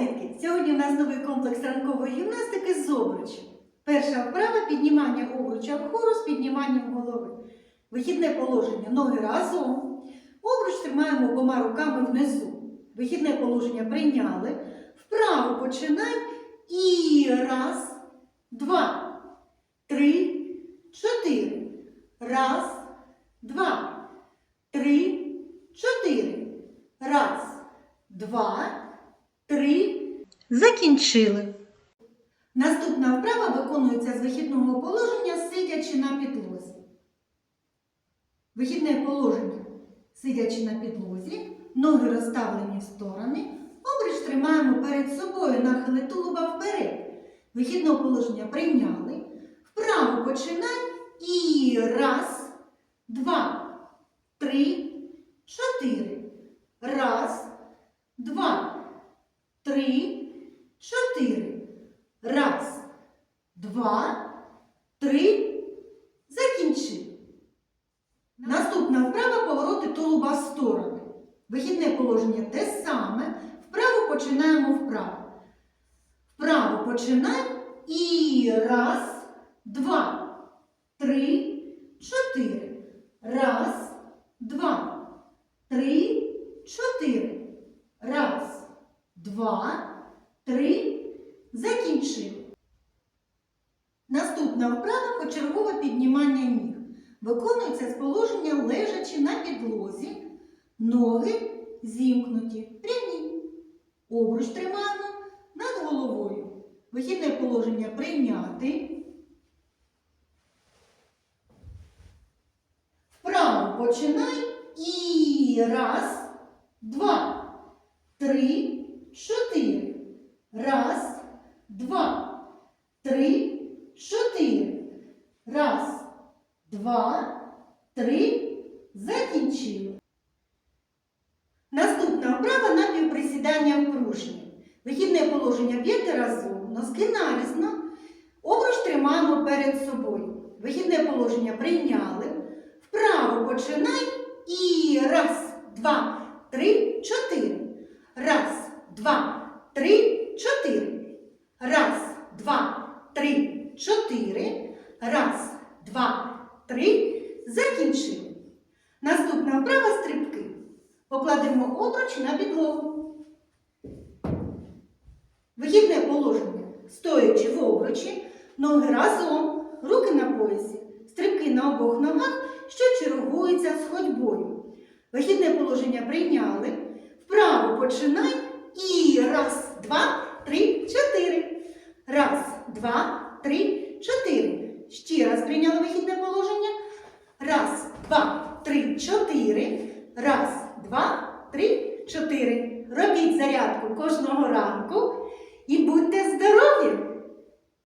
дітки! Сьогодні у нас новий комплекс ранкової гімнастики з обручем. Перша вправа піднімання обруча вгору з підніманням голови. Вихідне положення ноги разом. Обруч тримаємо обома руками внизу. Вихідне положення прийняли. Вправо починай. І раз, два, три, чотири. Раз, два, три, чотири. Раз, два, три. Закінчили. Наступна вправа виконується з вихідного положення, сидячи на підлозі. Вихідне положення, сидячи на підлозі, ноги розставлені в сторони, обруч тримаємо перед собою нахили тулуба вперед. Вихідне положення прийняли. Вправо починай і раз, два, три, чотири. Раз, два, три, чотири. Раз, два, три. Закінчи. Наступна вправа повороти тулуба в сторони. Вихідне положення те саме. Вправо починаємо вправо. Вправо починай. І раз, два, три, чотири. Раз, два, три, чотири. Раз, два, три. Закінчили. Наступна вправа почергове піднімання ніг. Виконується з положення лежачи на підлозі, ноги зімкнуті, прямі. Обруч тримаємо над головою. Вихідне положення прийняти. Вправо починай. І раз, два, три, чотири. Раз, два, три, чотири. Раз, два, три. Закінчили. Наступна вправа на півприсідання в пружні. Вихідне положення п'яти разом, носки нарізно. Обруч тримаємо перед собою. Вихідне положення прийняли. Вправо починай. І раз, два, три, чотири. Раз, два, три, чотири. Раз, два, три, чотири. Раз, два, три. Закінчили. Наступна вправа стрибки. Покладемо обруч на підлогу. Вихідне положення. Стоячи в обручі, ноги разом, руки на поясі, стрибки на обох ногах, що чергуються з ходьбою. Вихідне положення прийняли. Вправо починай. І раз, два, три, чотири. Раз, два, три, чотири. Ще раз вихідне положення. Раз, два, три, чотири. Раз, два, три, чотири. Робіть зарядку кожного ранку і будьте здорові!